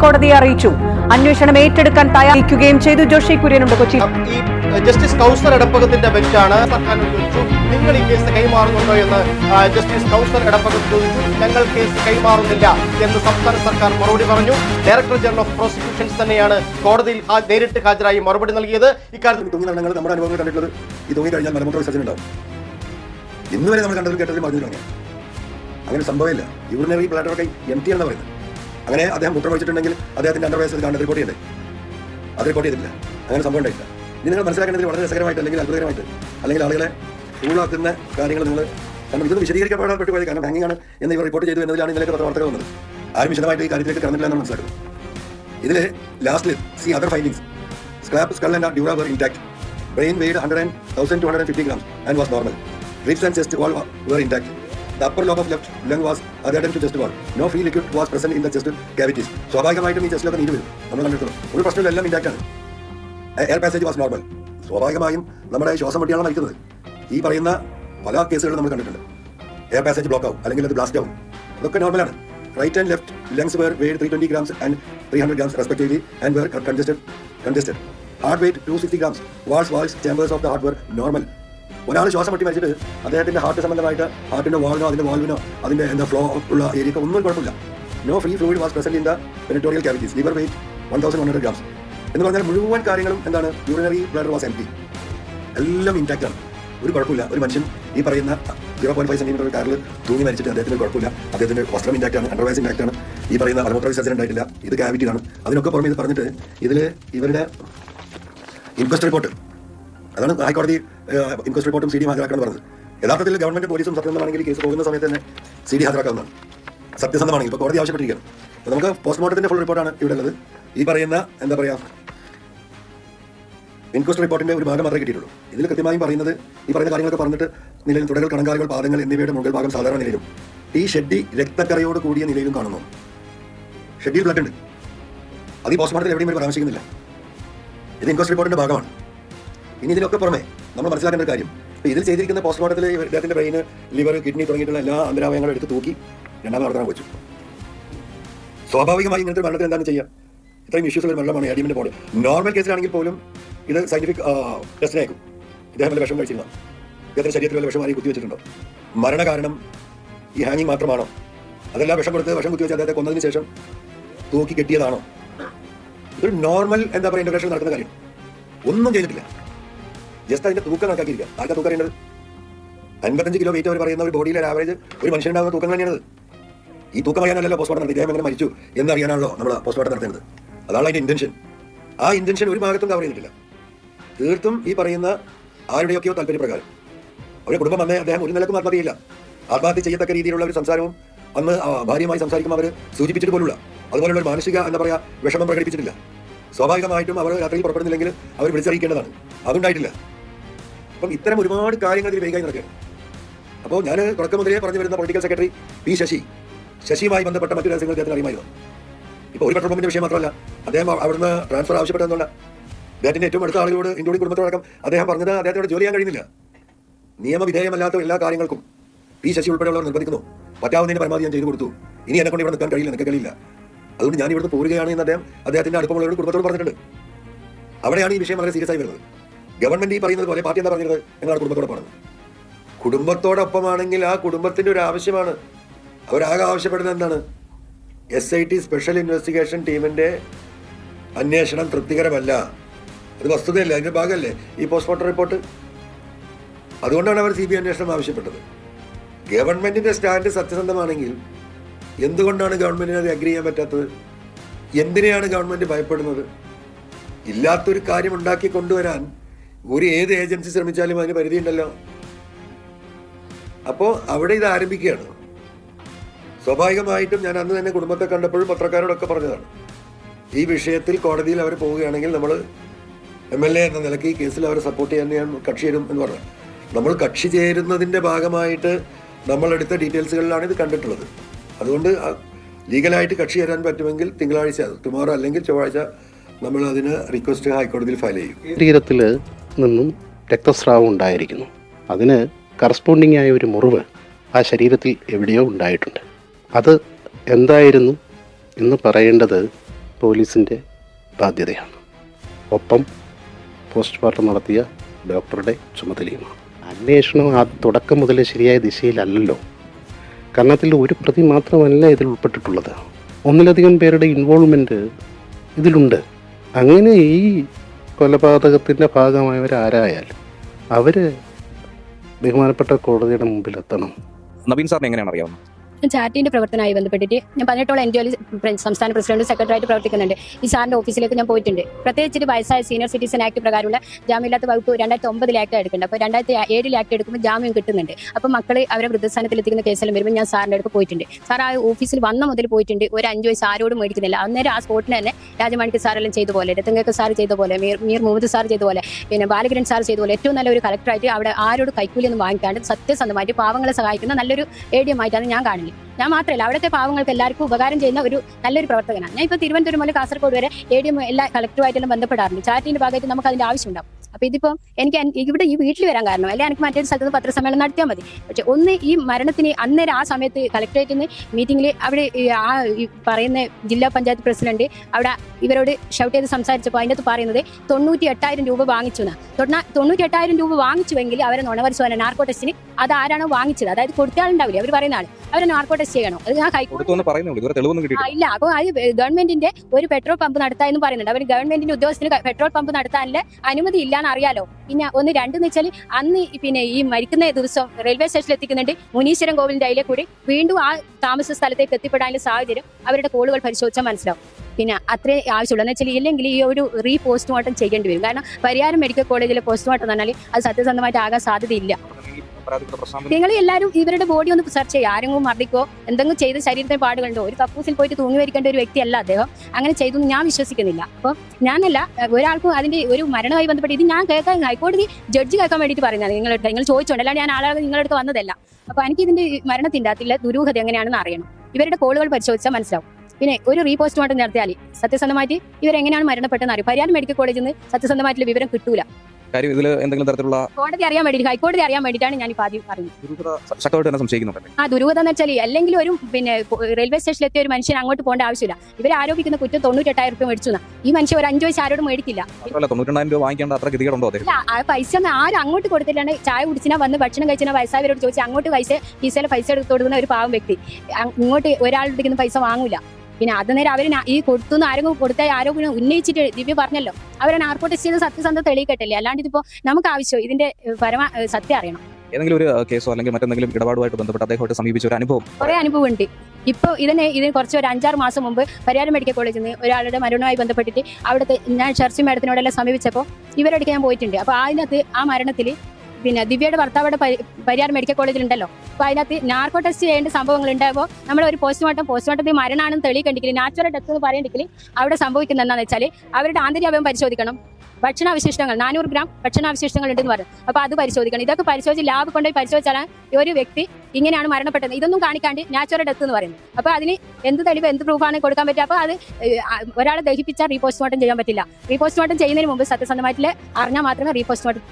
ഹൈക്കോടതിയെ അറിയിച്ചു. അന്വേഷണം ഏറ്റെടുക്കാൻ തയ്യാറിക്കുകയും ചെയ്തു. ജോഷി കുര്യനുണ്ട് കൊച്ചി. ഈ ജസ്റ്റിസ് കൗസർ എടപ്പകത്തിന്റെ ബെഞ്ചാണ്. സർക്കാർ ചോദിച്ചു നിങ്ങൾ ഈ കേസ് കൈമാറുന്നുണ്ടോ? എന്ന് ജസ്റ്റിസ് കൗസർ എടപ്പകം ചോദിച്ചു ഞങ്ങൾ കേസ് കൈമാറുന്നില്ല എന്ന് സംസ്ഥാന സർക്കാർ മറുപടി പറഞ്ഞു. ഡയറക്ടർ ജനറൽ ഓഫ് പ്രോസിക്യൂഷൻസ് തന്നെയാണ് കോടതിയിൽ നേരിട്ട് ഹാജരായി മറുപടി നൽകിയത്. ഇക്കാര്യത്തിൽ നമ്മുടെ അനുഭവങ്ങൾ കണ്ടിട്ടുള്ളത് ഈ തൂങ്ങി കഴിഞ്ഞാൽ മലമൂത്ര വിസർജനം ഉണ്ടാവും ഇന്ന് വരെ നമ്മൾ കണ്ടതിൽ കേട്ടതിൽ അങ്ങനെ സംഭവമില്ല. യൂറിനറി ബ്ലാഡറൊക്കെ എം ടി എന്ന് പറയുന്നത്. അങ്ങനെ അദ്ദേഹം മൂത്രം വഹിച്ചിട്ടുണ്ടെങ്കിൽ അദ്ദേഹത്തിന്റെ അണ്ടർവയസ് കാണുന്നത് റിപ്പോർട്ട് ചെയ്യണ്ടേ അത് റിപ്പോർട്ട് ചെയ്തിട്ടില്ല. അങ്ങനെ സംഭവം ഉണ്ടായിട്ടില്ല. ഇനി നിങ്ങൾ മനസ്സിലാക്കേണ്ടത് വളരെ രസകരമായിട്ട് അല്ലെങ്കിൽ അത്ഭുതകരമായിട്ട് അല്ലെങ്കിൽ ആളുകളെ ചൂടാക്കുന്ന കാര്യങ്ങൾ നിങ്ങൾ കാരണം ഇതൊന്നും വിശദീകരിക്കപ്പെടാൻ പോയത് കാരണം ഹാങ്ങിങ് ആണ് എന്ന് ഇവർ റിപ്പോർട്ട് ചെയ്തു എന്നതിലാണ് ഇന്നലെ വാർത്തകൾ വന്നത്. ആരും വിശദമായിട്ട് ഈ കാര്യത്തിലേക്ക് കടന്നില്ല എന്നാണ് മനസ്സിലാക്കുന്നത്. ഇതിൽ last see other findings scalp skull and dura were intact brain weighed hundred and thousand two hundred and fifty grams and was normal ribs and chest wall were intact the upper lobe of left lung was adherent to chest wall no free liquid was present in the chest cavities സ്വാഭാവികമായിട്ടും ഈ ചെസ്റ്റിലൊക്കെ നീര് വരും നമ്മൾ കണ്ടിട്ടുള്ളൂ ഒരു പ്രശ്നമില്ല എല്ലാം intact ആണ്. എയർ പാസേജ് വാസ് നോർമൽ സ്വാഭാവികമായും നമ്മുടെ ശ്വാസം മുട്ടിയാണ് മരിക്കുന്നത്. ഈ പറയുന്ന പല കേസുകളും നമ്മൾ കണ്ടിട്ടുണ്ട്. എയർ പാസേജ് ബ്ലോക്ക് ആവും അല്ലെങ്കിൽ അത് ബ്ലാസ്റ്റ് ആവും. അതൊക്കെ നോർമലാണ് right and left lungs were weighed three twenty grams and three hundred grams respectively and were congested congested heart weight two sixty grams walls walls chambers of the heart were normal ഒരാൾ ശ്വാസം മുട്ടി മരിച്ചിട്ട് അദ്ദേഹത്തിന്റെ heart സംബന്ധമായിട്ട് ഹാർട്ടിന്റെ വാൾവിനോ അതിന്റെ വാൾവിനോ അതിന്റെ എന്താ ഫ്ലോ ഉള്ള ഏരിയക്ക് ഒന്നും കുഴപ്പമില്ല. No free fluid was present in the peritoneal cavities liver weight one thousand one hundred grams എന്ന് പറഞ്ഞാൽ മുഴുവൻ കാര്യങ്ങളും എന്താണ്? യൂറിനറി ബ്ലഡർ വാസ് എം എല്ലാം ഇൻടാക്റ്റ് ആണ്. ഒരു കുഴപ്പമില്ല. ഒരു മനുഷ്യൻ ഈ പറയുന്ന സീറോ പോയിന്റ് ഫൈവ് സെന്റിമീറ്റർ കാറിൽ തൂങ്ങി മരിച്ചിട്ട് അദ്ദേഹത്തിന് കുഴപ്പമില്ല. അദ്ദേഹത്തിന്റെ വസ്ത്രം ഇൻടാക്ട് ആണ്. അണ്ടർവൈസ് ഇൻടാക്ട് ആണ്. ഈ പറയുന്ന മലമൂത്ര വിസർജനം ഉണ്ടായിട്ടില്ല. ഇത് കാവിറ്റി ആണ് അതിനൊക്കെ പുറമെ ഇത് പറഞ്ഞിട്ട് ഇതിൽ ഇവരുടെ ഇൻക്വസ്റ്റ് റിപ്പോർട്ട് അതാണ് ഹൈക്കോടതി ഇൻക്വസ്റ്റ് റിപ്പോർട്ടും സി ഡി ഹാജരാക്കണം പറഞ്ഞത്. യഥാർത്ഥത്തിൽ ഗവൺമെന്റ് പോലീസും സത്യസന്ധമാണെങ്കിൽ കേസ് പോകുന്ന സമയത്ത് തന്നെ സി ഡി ഹാജരാക്കാവുന്നതാണ്. സത്യസന്ധമാണെങ്കിൽ ഇപ്പോൾ കോടതി ആവശ്യപ്പെട്ടിരിക്കുകയാണ്. നമുക്ക് പോസ്റ്റ്മോർട്ടത്തിന്റെ ഫുൾ റിപ്പോർട്ടാണ് ഇവിടെ ഉള്ളത്. ഈ പറയുന്ന എന്താ പറയുക ഇൻക്വസ്റ്റ് റിപ്പോർട്ടിന്റെ ഒരു ഭാഗം മാത്രമേ കിട്ടിയിട്ടുള്ളൂ. ഇതിൽ കൃത്യമായും പറയുന്നത് ഈ പറയുന്ന കാര്യങ്ങളൊക്കെ പറഞ്ഞിട്ട് നിലയിൽ തുടകൾ കണങ്കാലുകൾ പാദങ്ങൾ എന്നിവയുടെ മുകൾ ഭാഗം സാധാരണ നിലയിലും ഈ ഷെഡി രക്തക്കറയോട് കൂടിയ നിലയിലും കാണുന്നു. ഷെഡിയിൽ ബ്ലഡ് ഉണ്ട്. അത് ഈ പോസ്റ്റ്മോർട്ടത്തിൽ എവിടെയും പരാമർശിക്കുന്നില്ല. ഇത് ഇൻക്വസ്റ്റ് റിപ്പോർട്ടിന്റെ ഭാഗമാണ്. ഇനി ഇതിനൊക്കെ പുറമെ നമ്മൾ മനസ്സിലാക്കേണ്ട ഒരു കാര്യം. അപ്പോൾ ഇതിൽ ചെയ്തിരിക്കുന്ന പോസ്റ്റ്മോർട്ടത്തിൽ ഇദ്ദേഹത്തിന്റെ ബ്രെയിൻ ലിവർ കിഡ്നി തുടങ്ങിയിട്ടുള്ള എല്ലാ അന്തരാവയങ്ങളും എടുത്ത് തൂക്കി രണ്ടാമത് നടത്താൻ വെച്ചു. സ്വാഭാവികമായി ഇങ്ങനത്തെ മരണത്തിൽ എന്താണ് ചെയ്യുക ഇത്രയും ഇഷ്യൂസ് ഉള്ള മരണമാണ് അടിമിന്റെ ബോഡി നോർമൽ കേസിലാണെങ്കിൽ പോലും ഇത് സയന്റിഫിക് ടെസ്റ്റിനേക്കും ഇദ്ദേഹം വിഷം കഴിച്ചിരുന്ന ഇദ്ദേഹത്തിന്റെ ശരീരത്തിൽ വല്ല വിഷം ആരെയും കുത്തിവെച്ചിട്ടുണ്ടോ? മരണകാരണം ഈ ഹാങ്ങിങ് മാത്രമാണോ? അതെല്ലാം വിഷം കൊടുത്ത് വിഷം കുത്തിവെച്ച് അദ്ദേഹത്തെ കൊന്നതിന് ശേഷം തൂക്കി കെട്ടിയതാണോ? ഇതൊരു നോർമൽ എന്താ പറയുക ഇന്റർവേഷൻ നടക്കുന്ന കാര്യം. ഒന്നും ചെയ്തിട്ടില്ല. ജസ്റ്റ് അതിന്റെ തൂക്കം കണക്കാക്കിയിരിക്കുക. ആർക്കാ തൂക്കം അറിയേണ്ടത്? അൻപത്തഞ്ച് കിലോ വെയിറ്റ് അവർ പറയുന്ന ഒരു ബോഡിയിലെ ആവറേജ് ഒരു മനുഷ്യനുണ്ടാകുന്ന തൂക്കം തന്നെയാണ് ഈ തൂക്കം അറിയാനല്ലോ പോസ്റ്റ്മോർട്ടം നടത്തി ഇദ്ദേഹം എങ്ങനെ മരിച്ചു? എന്നറിയാനാണല്ലോ നമ്മൾ പോസ്റ്റ്മോർട്ടം നടത്തുന്നത് അതാണ് അതിന്റെ ഇന്റൻഷൻ ആ ഇന്റൻഷൻ ഒരു ഭാഗത്തും കവർ ചെയ്തിട്ടില്ല. തീർത്തും ഈ പറയുന്ന ആരുടെയൊക്കെയോ താല്പര്യപ്രകാരം. അവരുടെ കുടുംബം വന്നേ അദ്ദേഹം ഒരു നിലക്കും ആത്മഹത്യയില്ല. ആത്മഹത്യ ചെയ്യത്തക്ക രീതിയിലുള്ള ഒരു സംസാരവും അന്ന് ഭാര്യയുമായി സംസാരിക്കുമ്പോൾ അവർ സൂചിപ്പിച്ചിട്ട് പോലുള്ള അതുപോലുള്ള മാനസിക എന്താ പറയുക വിഷമം പ്രകടിപ്പിച്ചിട്ടില്ല. സ്വാഭാവികമായിട്ടും അവർ യാത്രയിൽ പുറപ്പെടുന്നില്ലെങ്കിൽ അവർ വിളിച്ചറിയിക്കേണ്ടതാണ്. അതുണ്ടായിട്ടില്ല. അപ്പം ഇത്തരം ഒരുപാട് കാര്യങ്ങൾ ഇതിൽ വേഗമായി നടക്കുകയാണ്. അപ്പോൾ ഞാൻ തുടക്കം മുതലേ പറഞ്ഞു വരുന്ന പൊളിറ്റിക്കൽ സെക്രട്ടറി പി ശശി. ശശിയുമായി ബന്ധപ്പെട്ട മറ്റു രഹസ്യങ്ങൾ അദ്ദേഹത്തിന് അറിയുമായിരുന്നു. ഇപ്പോൾ ഒരു പെട്രോൾ പമ്പിന്റെ വിഷയം മാത്രമല്ല അദ്ദേഹം അവിടുന്ന് ട്രാൻസ്ഫർ ആവശ്യപ്പെട്ടതെന്നുള്ള അദ്ദേഹത്തിന്റെ ഏറ്റവും അടുത്ത ആളുകളോട് ഇൻക്ലൂഡിംഗ് കുടുംബത്തോടക്കം അദ്ദേഹം പറഞ്ഞത് അദ്ദേഹത്തോട് ജോലി ചെയ്യാൻ കഴിയുന്നില്ല. നിയമവിധേയമല്ലാത്ത എല്ലാ കാര്യങ്ങൾക്കും പി ശശി ഉൾപ്പെടെയുള്ളവർ നിർബന്ധിക്കുന്നു. പറ്റാവുന്നതിന് പരമാവധി ഞാൻ ചെയ്തു കൊടുത്തു. ഇനി എന്നെ കൊണ്ട് ഇവിടെ നിൽക്കാൻ കഴിയില്ല നിൽക്കാൻ കഴിയില്ല. അതുകൊണ്ട് ഞാൻ ഇവിടുന്ന് പോരുകയാണ് എന്ന് അദ്ദേഹം അദ്ദേഹത്തിന്റെ അടുപ്പമുള്ളവരോട് കുടുംബത്തോട് പറഞ്ഞിട്ടുണ്ട്. അവിടെയാണ് ഈ വിഷയം വളരെ സീരിയസ് ആയി വരുന്നത്. ഗവൺമെന്റ് ഈ പറയുന്നത് പോലെ പാർട്ടി എന്താ പറഞ്ഞത് ഞങ്ങളുടെ കുടുംബത്തോടൊപ്പമാണ്. കുടുംബത്തോടൊപ്പമാണെങ്കിൽ ആ കുടുംബത്തിന്റെ ഒരു ആവശ്യമാണ്. അവരാകെ ആവശ്യപ്പെടുന്നത് എന്താണ്? S I T special investigation ടീമിന്റെ അന്വേഷണം തൃപ്തികരമല്ല. അത് വസ്തുതയല്ല? അതിന്റെ ഭാഗമല്ലേ? ഈ പോസ്റ്റ്മോർട്ടം റിപ്പോർട്ട് അതുകൊണ്ടാണ് അവർ സി ബി അന്വേഷണം ആവശ്യപ്പെട്ടത്. ഗവൺമെന്റിന്റെ സ്റ്റാൻഡ് സത്യസന്ധമാണെങ്കിൽ എന്തുകൊണ്ടാണ് ഗവൺമെന്റിന് അത് അഗ്രി ചെയ്യാൻ പറ്റാത്തത്? എന്തിനെയാണ് ഗവൺമെന്റ് ഭയപ്പെടുന്നത്? ഇല്ലാത്തൊരു കാര്യം ഉണ്ടാക്കി കൊണ്ടുവരാൻ ഒരു ഏത് ഏജൻസി ശ്രമിച്ചാലും അതിന് പരിധിയുണ്ടല്ലോ. അപ്പോ അവിടെ ഇത് ആരംഭിക്കുകയാണ്. സ്വാഭാവികമായിട്ടും ഞാൻ അന്ന് തന്നെ കുടുംബത്തെ കണ്ടപ്പോഴും പത്രക്കാരോടൊക്കെ പറഞ്ഞതാണ്. ഈ വിഷയത്തിൽ കോടതിയിൽ അവർ പോവുകയാണെങ്കിൽ നമ്മൾ എം എൽ എ എന്ന നിലയ്ക്ക് ഈ കേസിൽ അവരെ സപ്പോർട്ട് ചെയ്യാൻ ഞാൻ കക്ഷി ചേരും എന്ന് പറഞ്ഞു. നമ്മൾ കക്ഷി ചേരുന്നതിന്റെ ഭാഗമായിട്ട് നമ്മളെടുത്ത ഡീറ്റെയിൽസുകളിലാണ് ഇത് കണ്ടിട്ടുള്ളത്. അതുകൊണ്ട് ലീഗലായിട്ട് കക്ഷി ചേരാൻ പറ്റുമെങ്കിൽ തിങ്കളാഴ്ച ടുമോറോ അല്ലെങ്കിൽ ചൊവ്വാഴ്ച നമ്മൾ അതിന് റിക്വസ്റ്റ് ഹൈക്കോടതിയിൽ ഫയൽ ചെയ്യും. ശരീരത്തിൽ നിന്നും രക്തസ്രാവം ഉണ്ടായിരിക്കുന്നു. അതിന് കറസ്പോണ്ടിങ് ആയ ഒരു മുറിവ് ആ ശരീരത്തിൽ എവിടെയോ ഉണ്ടായിട്ടുണ്ട്. അത് എന്തായിരുന്നു എന്ന് പറയേണ്ടത് പോലീസിന്റെ ബാധ്യതയാണ്. ഒപ്പം പോസ്റ്റ്മോർട്ടം നടത്തിയ ഡോക്ടറുടെ ചുമതലയുമാണ്. അന്വേഷണം ആ തുടക്കം മുതൽ ശരിയായ ദിശയിലല്ലല്ലോ. കാരണത്തിൽ ഒരു പ്രതി മാത്രമല്ല ഇതിൽ ഉൾപ്പെട്ടിട്ടുള്ളത്. ഒന്നിലധികം പേരുടെ ഇൻവോൾവ്മെന്റ് ഇതിലുണ്ട്. അങ്ങനെ ഈ കൊലപാതകത്തിന്റെ ഭാഗമായവരാരായാലും അവർ ബഹുമാനപ്പെട്ട കോടതിയുടെ മുമ്പിൽ എത്തണം നവീൻ സാറിന് എങ്ങനെയാണ് അറിയാവുന്നത്? ചാറ്റിന്റെ പ്രവർത്തനമായി ബന്ധപ്പെട്ടിട്ട് ഞാൻ പതിനെട്ടോളം എൻ ജി സംസ്ഥാന പ്രസിഡന്റ് സെക്രട്ടറിയായിട്ട് പ്രവർത്തിക്കുന്നുണ്ട്. ഈ സാറിന്റെ ഓഫീസിലേക്ക് ഞാൻ പോയിട്ടുണ്ട്. പ്രത്യേകിച്ചിട്ട് വയസ്സായ സീനിയർ സിറ്റിസൺ ആക്ട് പ്രകാരമുള്ള ജാമ്യമില്ലാത്ത വകുപ്പ് രണ്ടായിരത്തി ഒമ്പതിൽ ആക്ട് എടുക്കുന്നുണ്ട്. അപ്പോൾ രണ്ടായിരത്തി ഏഴിൽ ആക്ട് എടുക്കുമ്പോൾ ജാമ്യം കിട്ടുന്നുണ്ട്. അപ്പോൾ മക്കളെ അവരെ വൃദ്ധസ്ഥാനത്തിൽ എത്തിക്കുന്ന കേസെല്ലാം വരുമ്പോൾ ഞാൻ സാറിന്റെ അടുത്ത് പോയിട്ടുണ്ട്. സാർ ആ ഓഫീസിൽ വന്ന മുതൽ പോയിട്ടുണ്ട്. ഒരു അഞ്ച് വയസ്സ് ആരോടും മേടിക്കുന്നില്ല. അന്നേരം ആ സ്പോട്ടിന് തന്നെ രാജമാണിക്ക് സാറെല്ലാം ചെയ്ത പോലെ രത്തങ്കക്ക് സാർ ചെയ്ത പോലെ മീർ മീർ മുഹമ്മദ് സാർ ചെയ്ത പോലെ പിന്നെ ബാലകിരൺ സാർ ചെയ്ത പോലെ ഏറ്റവും നല്ലൊരു കളക്ടറായിട്ട് അവിടെ ആരോട് കൈക്കൂലി ഒന്നും വാങ്ങിക്കാണ്ട് സത്യസന്ധമായിട്ട് പാവങ്ങളെ സഹായിക്കുന്ന നല്ലൊരു എ ഞാൻ എം ആയിട്ടാണ് ഞാൻ മാത്രമല്ല അവിടുത്തെ പാവങ്ങൾക്ക് എല്ലാവർക്കും ഉപകാരം ചെയ്യുന്ന ഒരു നല്ലൊരു പ്രവർത്തകനാണ്. ഞാൻ ഇപ്പോൾ തിരുവനന്തപുരം മുതൽ കാസർഗോഡ് വരെ എ ഡി എം എല്ലാ കളക്ടറുമായിട്ടെല്ലാം ബന്ധപ്പെടാറുണ്ട്. ചാറ്റിന്റെ ഭാഗമായിട്ട് നമുക്ക് അതിന്റെ ആവശ്യമുണ്ടാവും. അപ്പൊ ഇതിപ്പോ എനിക്ക് ഇവിടെ ഈ വീട്ടിൽ വരാൻ കാരണം അല്ലെ എനിക്ക് മറ്റൊരു സ്ഥലത്ത് പത്രസമ്മേളനം നടത്തിയാൽ മതി. പക്ഷെ ഒന്ന് ഈ മരണത്തിന് അന്നേരം ആ സമയത്ത് കളക്ടറേറ്റിൽ നിന്ന് മീറ്റിംഗിൽ അവിടെ ആ പറയുന്ന ജില്ലാ പഞ്ചായത്ത് പ്രസിഡന്റ് അവിടെ ഇവരോട് ഷൗട്ട് ചെയ്ത് സംസാരിച്ചപ്പോൾ അതിനകത്ത് പറയുന്നത് തൊണ്ണൂറ്റി എട്ടായിരം രൂപ വാങ്ങിച്ചു എന്നാ. തൊണ്ണൂറ്റി എട്ടായിരം രൂപ വാങ്ങിച്ചുവെങ്കിൽ അവരെ നുണപരിശോധന നാർക്കോ ടെസ്റ്റിന് അത് ആരാണോ വാങ്ങിച്ചത്. അതായത് കൊടുത്താളുണ്ടാവില്ല അവർ പറയുന്ന ആൾ അവരെ നാർക്കോ ടെസ്റ്റ് ചെയ്യണം? അത് ഞാൻ ഹൈക്കോടതി ഇല്ല. അപ്പോൾ അത് ഗവൺമെന്റിന്റെ ഒരു പെട്രോൾ പമ്പ് നടത്താമെന്ന് പറയുന്നുണ്ട്. അവർ ഗവൺമെന്റിന്റെ ഉദ്യോഗസ്ഥന് പെട്രോൾ പമ്പ് നടത്താനുള്ള അനുമതി ഇല്ലാന്ന് അറിയാലോ. പിന്നെ ഒന്ന് രണ്ടെന്ന് വെച്ചാൽ അന്ന് പിന്നെ ഈ മരിക്കുന്ന ദിവസം റെയിൽവേ സ്റ്റേഷനിൽ എത്തിക്കുന്നുണ്ട് മുനീശ്വരൻ കോവിലിന്റെ അതിലെ കൂടി. വീണ്ടും ആ താമസ സ്ഥലത്തേക്ക് എത്തിപ്പെടാനുള്ള സാഹചര്യം അവരുടെ കോളുകൾ പരിശോധിച്ചാൽ മനസ്സിലാവും. പിന്നെ അത്രേ ആവശ്യമുള്ളൂ. എന്ന് വെച്ചാൽ ഇല്ലെങ്കിൽ ഈ ഒരു റീ പോസ്റ്റ്മോർട്ടം ചെയ്യേണ്ടി വരും. കാരണം പരിയാരം മെഡിക്കൽ കോളേജിലെ പോസ്റ്റ്മോർട്ടം എന്ന് പറഞ്ഞാൽ അത് സത്യസന്ധമായിട്ട് ആകാൻ സാധ്യതയില്ല. നിങ്ങൾ എല്ലാവരും ഇവരുടെ ബോഡി ഒന്ന് സെർച്ച് ചെയ്യുക. ആരെങ്കിലും മർദ്ദിക്കോ എന്തെങ്കിലും ചെയ്ത് ശരീരത്തിന് പാടുകളുണ്ടോ ഒരു കപ്പൂസിൽ പോയിട്ട് തൂങ്ങി വരിക്കേണ്ട ഒരു വ്യക്തിയല്ല അദ്ദേഹം. അങ്ങനെ ചെയ്തെന്ന് ഞാൻ വിശ്വസിക്കുന്നില്ല. അപ്പോൾ ഞാനല്ല ഒരാൾക്കും അതിന്റെ ഒരു മരണമായി ബന്ധപ്പെട്ട് ഇത് ഞാൻ കേൾക്കാൻ ഹൈക്കോടതി ജഡ്ജി കേൾക്കാൻ വേണ്ടിയിട്ട് പറയുന്നത് നിങ്ങളുടെ നിങ്ങൾ ചോദിച്ചോണ്ട് അല്ലാണ്ട് ഞാൻ ആളെ നിങ്ങളുടെ അടുത്ത് വന്നതല്ല. അപ്പോൾ എനിക്ക് ഇതിന്റെ മരണത്തിന്റെ അകത്തില്ല ദുരൂഹത എങ്ങനെയാണെന്ന് അറിയണം. ഇവരുടെ കോളുകൾ പരിശോധിച്ചാൽ മനസ്സിലാവും. പിന്നെ ഒരു റീപോസ്റ്റ്മോർട്ടം നടത്തിയാൽ സത്യസന്ധമായിട്ട് ഇവരെങ്ങനെയാണ് മരണപ്പെട്ടതെന്ന് അറിയും. പരിയാരം മെഡിക്കൽ കോളേജിൽ നിന്ന് സത്യസന്ധമായിട്ടുള്ള വിവരം കിട്ടൂല. കാര്യം ഇതിൽ എന്തെങ്കിലും തരത്തിലുള്ള കോടതി അറിയാൻ വേണ്ടി ഹൈക്കോടതി അറിയാൻ വേണ്ടിയിട്ടാണ് ഞാൻ ഇപ്പോൾ ആദ്യം തന്നെ സംശയിക്കുന്നുണ്ടല്ലേ ആ ദുരൂഹത എന്ന് വെച്ചാൽ അല്ലെങ്കിൽ ഒരു പിന്നെ റെയിൽവേ സ്റ്റേഷനിൽ എത്തിയ ഒരു മനുഷ്യൻ അങ്ങോട്ട് പോകേണ്ട ആവശ്യമില്ല. ഇവർ ആരോപിക്കുന്ന കുറ്റം തൊണ്ണൂറ്റെട്ടായിരം രൂപ മേടിച്ചു ഈ മനുഷ്യൻ ഒരു അഞ്ചു വയസ്സ് ആരോടും മേടിക്കില്ല. തൊണ്ണൂറ്റെണ്ണായിരം രൂപ വാങ്ങിക്കേണ്ട അത്ര അല്ല ആ പൈസ ആരും അങ്ങോട്ട് കൊടുത്തിട്ടാണ് ചായ കുടിച്ചിനാ വന്ന് ഭക്ഷണം കഴിച്ചാൽ വയസ്സായവരോട് ചോദിച്ചാൽ അങ്ങോട്ട് പൈസ കീസയിലെ പൈസ എടുത്ത് കൊടുക്കുന്ന ഒരു പാവം വ്യക്തി. അങ്ങോട്ട് ഇങ്ങോട്ട് ഒരാളുടെ പൈസ വാങ്ങൂല. പിന്നെ അത് നേരം അവർ നാ- ഈ കൊടുത്തുനിന്ന് ആരെങ്കിലും കൊടുത്ത ആരോഗ്യം ഉന്നയിച്ചിട്ട് ദിവ്യ പറഞ്ഞല്ലോ. അവരെ ടെസ്റ്റ് ചെയ്ത് സത്യസന്ധത തെളിയിക്കട്ടില്ലേ അല്ലാണ്ട് ഇതിപ്പോ നമുക്ക് ആവശ്യം ഇതിന്റെ പരമ സത്യം അറിയണം. ഏതെങ്കിലും ഒരു കേസോ അല്ലെങ്കിൽ മറ്റെന്തെങ്കിലും ഇടപാടുമായിട്ട് ബന്ധപ്പെട്ട് അദ്ദേഹം സമീപിച്ച ഒരു അനുഭവം? കുറെ അനുഭവം ഉണ്ട് ഇപ്പോൾ ഇതിനെ ഇതിന് കുറച്ച് ഒരു അഞ്ചാറ് മാസം മുമ്പ് പരിയാരം മെഡിക്കൽ കോളേജിൽ നിന്ന് ഒരാളുടെ മരണവുമായി ബന്ധപ്പെട്ടിട്ട് അവിടുത്തെ ഞാൻ ഷർസി മാഡത്തിനോടെല്ലാം സമീപിച്ചപ്പോൾ ഇവരടുക്ക് ഞാൻ പോയിട്ടുണ്ട്. അപ്പോൾ അതിനകത്ത് ആ മരണത്തിൽ പിന്നെ ദിവ്യയുടെ ഭർത്താവിടെ പരിയാരം മെഡിക്കൽ കോളേജിൽ ഉണ്ടല്ലോ അപ്പോൾ അതിനകത്ത് നാർക്കോ ടെസ്റ്റ് ചെയ്യേണ്ട സംഭവങ്ങൾ ഉണ്ടാകുമ്പോൾ നമ്മൾ ഒരു പോസ്റ്റ്മോർട്ടം പോസ്റ്റ്മോർട്ടത്തിൽ മരണമാണെന്ന് തെളിയിക്കണ്ടെങ്കിൽ നാച്ചുറൽ ഡെത്ത് എന്ന് പറയണ്ടെങ്കിൽ അവിടെ സംഭവിക്കുന്നത് എന്താണെന്ന് വെച്ചാൽ അവരുടെ ആന്തരികാവയം പരിശോധിക്കണം. ഭക്ഷണാവശിഷ്ടങ്ങൾ നാനൂറ് ഗ്രാം ഭക്ഷണാവശിഷ്ടങ്ങൾ ഉണ്ടെന്ന് പറഞ്ഞു. അപ്പോൾ അത് പരിശോധിക്കണം. ഇതൊക്കെ പരിശോധിച്ച് ലാബ് കൊണ്ടുപോയി പരിശോധിച്ചാലാണ് ഒരു വ്യക്തി ഇങ്ങനെയാണ് മരണപ്പെട്ടത്. ഇതൊന്നും കാണിക്കാണ്ട് നാച്ചുറൽ ഡെത്ത് എന്ന് പറയുന്നത്. അപ്പോൾ അതിന് എന്ത് തെളിവ് എന്ത് പ്രൂഫാണ് കൊടുക്കാൻ പറ്റുക? അപ്പോൾ അത് ഒരാളെ ദഹിപ്പിച്ചാൽ റീപോസ്റ്റ്മോർട്ടം ചെയ്യാൻ പറ്റില്ല. റീപോസ്റ്റ്മോർട്ടം ചെയ്യുന്നതിന് മുമ്പ് സത്യസന്ധമായിട്ടുള്ള അറിഞ്ഞാൽ മാത്രമേ റീപോസ്റ്റ്മോർട്ടം